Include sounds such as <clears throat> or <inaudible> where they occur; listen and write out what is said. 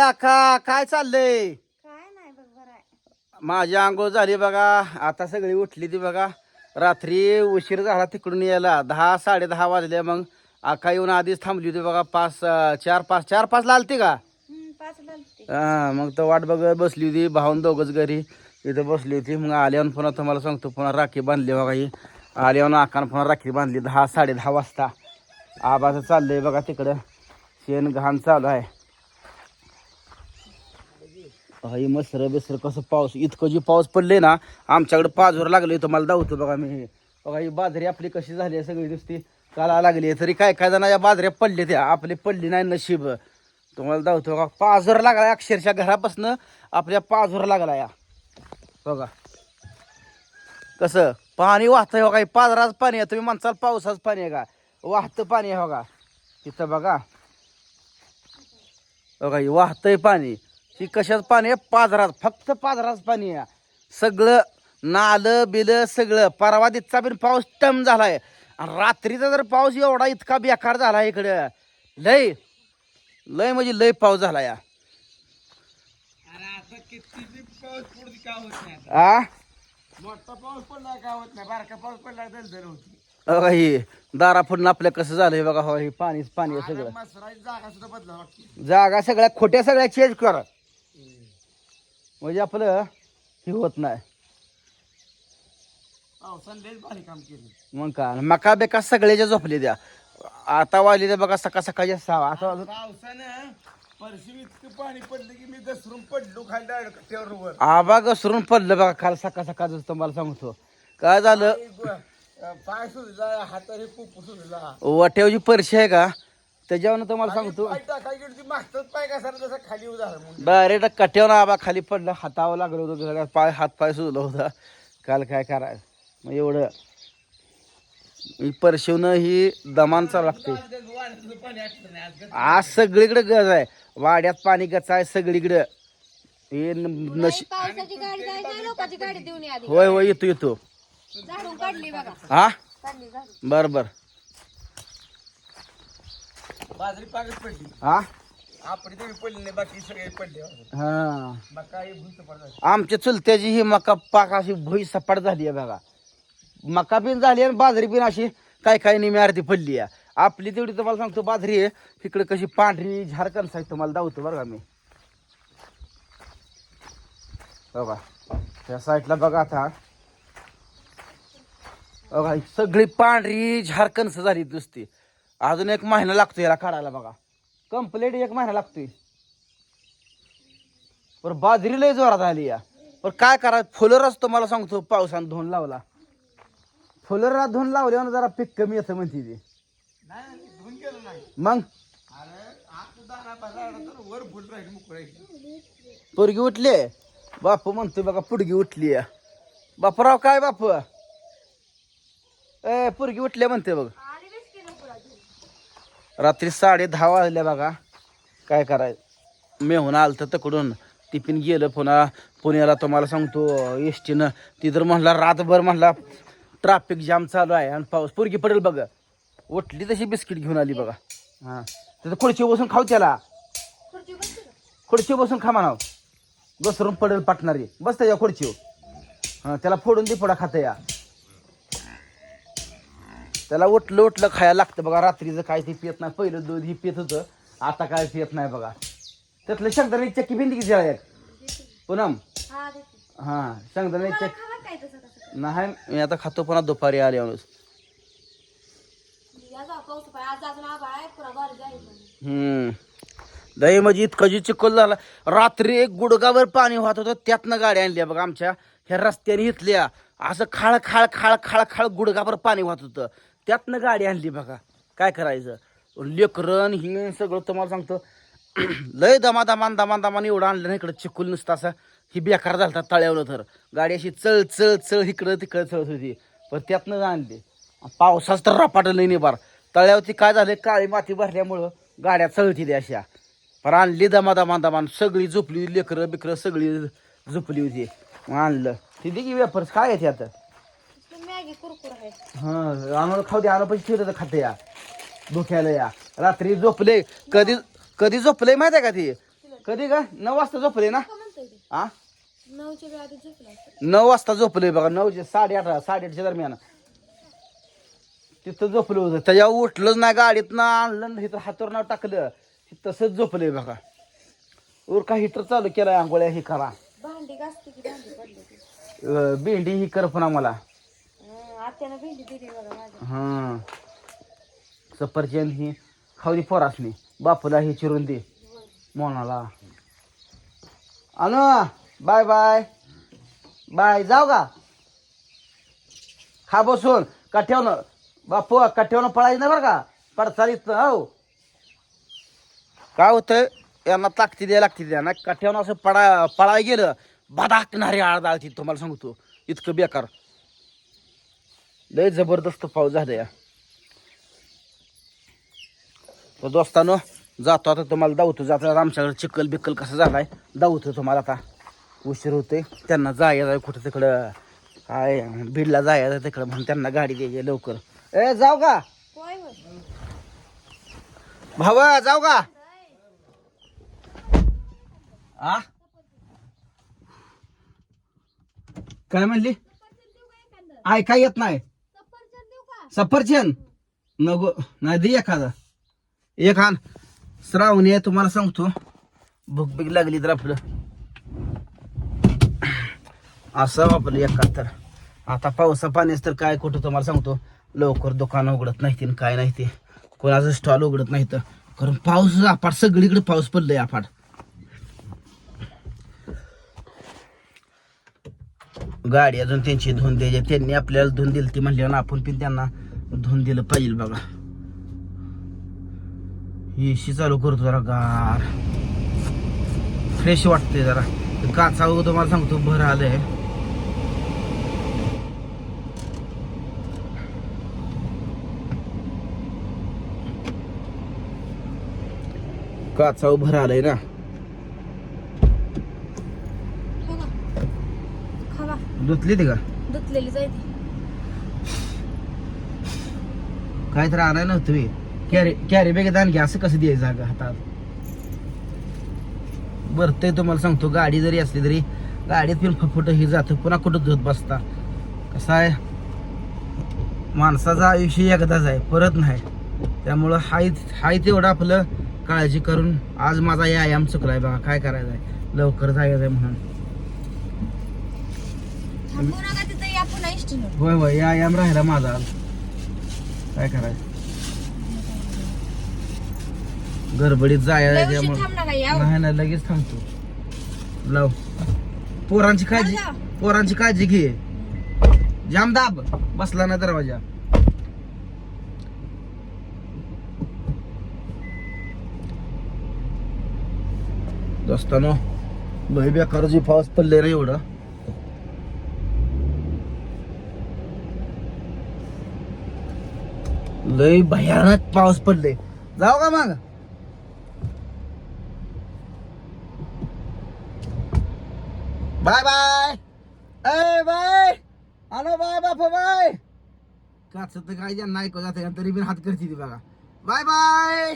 काय चाललंय? काय नाही बघ बरं आहे. माझी आंघोळ झाली बघा. आता सगळी उठली ती बघा. रात्री उशीर झाला तिकडून यायला. दहा साडे दहा वाजले मग. आका येऊन आधीच थांबली होती बघा. पाच अं, चार पाच चार पाच आलती का? हम्म, पाच लागते हा मग तर वाट बघत बसली होती भाऊन दोघच घरी. इथं बसली होती. मग आल्यावर पुन्हा तुम्हाला सांगतो पुन्हा राखी बांधली बघा ही. आल्यावर आकान पुन्हा राखी बांधली. दहा साडे दहा वाजता. आबाचं चाललंय बघा तिकडं. शेण घाण चालू आहे. हे मसर बिसर कसं पाऊस इतकं जी पाऊस पडले ना आमच्याकडे पाजवर लागले तुम्हाला दावतो बघा मी. हे. बघा ही बाजरी आपली कशी झाली आहे सगळी नुसती काला लागली आहे. तरी काय काय जण या बाजऱ्या पडले त्या आपली पडली नाही नशीब. तुम्हाला दावतो बघा पाजर लागला अक्षरशः घरापासनं आपल्या पाजर लागला या बघा. कसं पाणी वाहतंय हो बघा पाजराच पाणी आहे. तुम्ही म्हणसाल पावसाच पाणी आहे का? वाहतं पाणी आहे हो बघा तिथं बघा. बघा वाहतंय पाणी. ही कशाच पाणी आहे? पाजरात फक्त पाजराच पाणी आहे. सगळं नालं बिलं सगळं. परवा दिवसा बिन पाऊस टम झालाय. आणि रात्रीचा जर पाऊस एवढा इतका बेकार झाला इकडं. लय लय म्हणजे लय पाऊस झाला या. आ? मोठा पाऊस पडला का होत नाही. बारका पाऊस पडला दलदल होती. बघा ही दारा फुडून आपल्या कसं झालंय बघा हो हे पाणीच पाणी आहे सगळं. जागा सुद्धा बदला लागते जागा सगळ्या खोट्या सगळ्या चेंज कर. म्हणजे आपलं हे होत नाही. पावसाने लयच भारी काम केलं. मग का? मका बेका सगळ्याच्या झोपले द्या. आता वाजले त्या बघा सकाळ सकाळच्या सहा आता वाजून पावसानं परशी इतकं पाणी पडलं की मी घसरून पडलो खाली डायरेक्ट आबा घसरून पडलं बघा काल सकाळ सकाळ तुम्हाला सांगतो. काय झालं? पाय सुजला हाताने खूप सुजला. वाट्यावरची परशी आहे का? त्याच्यावर तुम्हाला सांगतो. डायरेक्ट कट्यावर आबा खाली पडलं हातावर लागलं होतं घरात पाय हात पाय सुजलं होतं. काल काय करायचं? मग एवढं. ही परशिवनं ही दमान चालू लागते. आज सगळीकडे गज आहे. वाड्यात पाणी गच आहे सगळीकडे. हे न- नशी होय होय येतो येतो. झाडून काढली बघा. हा? बर बर. बाजरी पागच पडली. हा? आपली पडली नाही बाकी सगळे पडले. हा. पडला आमच्या चुलत्याची ही मका पाक अशी भुई सपाट झाली आहे बघा. मका बिन झाली आणि बाजरी बिन अशी काय काय निमी अर्धी पडली आहे. आपली तेवढी तुम्हाला सांगतो बाजरी आहे. तिकडे कशी पांढरी झारखंड साईड तुम्हाला दावतो बरं का मी. बघा त्या साईडला बघा आता. बघा सगळी पांढरी झारकन्स झाली नुसती. अजून एक महिना लागतो याला काढायला बघा. कंप्लीट एक महिना लागतोय. पर बाजरी लय जोरात आली या. पण काय करा फुलरच तुम्हाला सांगतो पावसानं धुवून लावला. फुलरला धुवून लावल्यावर जरा पीक कमी येतं म्हणते ते. मग? पोरगी उठली? बापू म्हणतोय बघा पुडगी उठली या. बापूराव काय बापू? ए पोरगी उठले म्हणते बघ. रात्री साडे दहा वाजल्या बघा. काय करायचं मेहून आलं तर तकडून. टिफिन गेलं पुन्हा. पुण्याला तुम्हाला सांगतो एस टीनं ती तर रातभर म्हटला ट्रॅफिक जाम चालू आहे आणि पाऊस. पोरगी पडेल बघा. उठली तशी बिस्किट घेऊन आली बघा. हां. तिथं खुर्ची बसून खाऊ त्याला. खुर्ची बसून खा म्हणाव. घसरून पडेल पाटणारी. बस त्याच्या खुर्चीवर. हां त्याला फोडून दे फोडा खाता या त्याला उठलं उठलं खायला लागतं बघा रात्रीचं काय ते पित नाही. पहिलं दूध ही पित होतं आता काय पित नाही बघा. त्यातलं शेंगदाणे चक्की भिंडी किती आहे? पूनम? हा शेंगदाणे चक्की. नाही मी आता खातो पुन्हा दुपारी जाईल म्हणे. हम्म. दही म्हणजे इतकं जी चिखल झाला. रात्री एक गुडगावर पाणी वाहत होतं त्यातनं गाड्या आणल्या बघा आमच्या. ह्या रस्त्याने इथल्या. असं खाळ खाळ खाळ खाळ खाळ गुडगावर पाणी वाहत होतं. त्यातनं गाडी आणली बघा. काय करायचं? लेकरन हे सगळं तुम्हाला सांगतो. <clears throat> लय दमा दमान दमान दमान एवढं आणलं ना इकडं. चिकूल नुसतं असं ही बेकार झालता तळ्यावलं तर. गाडी अशी चळ चळ चळ इकडं तिकडं चळत होती. पण त्यातनं आणली. पावसाच तर रपाटलं लई बार तळ्यावरती काय झालं? काळी माती भरल्यामुळं गाड्या चळती द्या अशा. पण आणली दमा दमा दमान सगळी झोपली होती. लेकरं बिकरं सगळी झोपली होती. आणलं. ती दिगी वेफर्स काय आहे ते आता कुरकुर आहे. हा आम्हाला खाऊ दे आम्हाला पैसे ठेवलं खाते या. धोक्याला या. रात्री झोपले कधी कधी झोपले माहिती आहे का ती? कधी का नऊ वाजता झोपले ना? हा नऊच्या वेळा आधी झोपला असतं. नऊ वाजता झोपले बघा नऊचे साडेआठ साडेआठच्या दरम्यान. तिथं झोपलं होतं. त्याच्यावर उठलंच नाही गाडीतनं आणलं न इथं हातावर नाव टाकलं. तसंच झोपले बघा. वर का हिटर चालू केलाय आंघोळ्या हे करा. भांडी घासते की भांडी पडली अं, भेंडी ही कर पुन्हा मला आत्यानं भेंडी दिली बघा माझ्या सफरचंद ही. खाऊ फोर पोरासनी बापूला ही चिरून दे. मोनाला. आणू बाय बाय. बाय जाऊ का? खा बसून. कठ्यावनं बापू कठ्यावनं पळायचं नाही बरं का? पडचालीत हो काय होतं यांना ताकती द्या लागते ना कठ्यावनं असं पडा पळाय गेलं बदाकणारी आळद तुम्हाला सांगतो. इतकं बेकार. लय जबरदस्त पाऊस झाला या तर दोस्तानो जातो आता तुम्हाला दावतो जाता आमच्याकडे चिखल बिक्कल कसं झालाय. दावतो तुम्हाला आता उशीर होते त्यांना आहे कुठं तिकडं काय बीडला आहे तिकडं म्हणून त्यांना गाडी द्यायची लवकर. ए जाऊ का? भावा जाऊ का? आ? काय म्हणली? ऐका येत नाही. सफरचंद. नको नाही दे एखादा. एक आण. श्रावणी आहे तुम्हाला सांगतो. भूक बीक लागली तर आपलं. असं आपलं एखाद तर. आता पावसा पाण्यास तर काय कुठं तुम्हाला सांगतो. लवकर दुकान उघडत नाही आणि काय नाही ते कोणाचं स्टॉल उघडत नाही तर कारण पाऊस आपाट सगळीकडे पाऊस पडलाय अपाट गाडी अजून त्यांची धुवून द्यायची. त्यांनी आपल्याला धुवून दिली. ती म्हणल्यावर आपण पण त्यांना धुवून दिलं पाहिजे बघा. एसी चालू करतो जरा गार. फ्रेश वाटते जरा. ते काचा तुम्हाला सांगतो भर आलंय. काचा भर आलंय ना बघा खावा धुतली ते का? धुतलेली जायची काय तर आणाय नव्हतं मी कॅरी कॅरी बॅगेत आणखी असं कसं द्यायचं जागा हातात? बरं ते तुम्हाला सांगतो गाडी जरी असली तरी गाडीत पण फफुट हे जातं पुन्हा कुठं धुत बसता? कसं आहे? माणसाचं आयुष्य एकदाच आहे परत नाही. त्यामुळं हाय हाय तेवढं आपलं काळजी करून आज माझा व्यायाम चुकलाय बघा काय करायचं आहे लवकर जायचं आहे म्हणून. या होय होय व्यायाम राहिला माझा. काय करायचं? गडबडीत जायला या नाही नाही लगेच थांबतो. लाव. पोरांची काळजी. पोरांची काळजी घे. जाम दाब. बसला ना दरवाजा. दोस्तानो लय बेकार जी पाऊस पडले रे एवढं. लय भयानक पाऊस पडले जाऊ का मग? Bye bye. ए बाय. आलो बाय बाप बाय. काच तर काय नाही ऐकू जाते तरी पण हात करते ती बघा. Bye bye.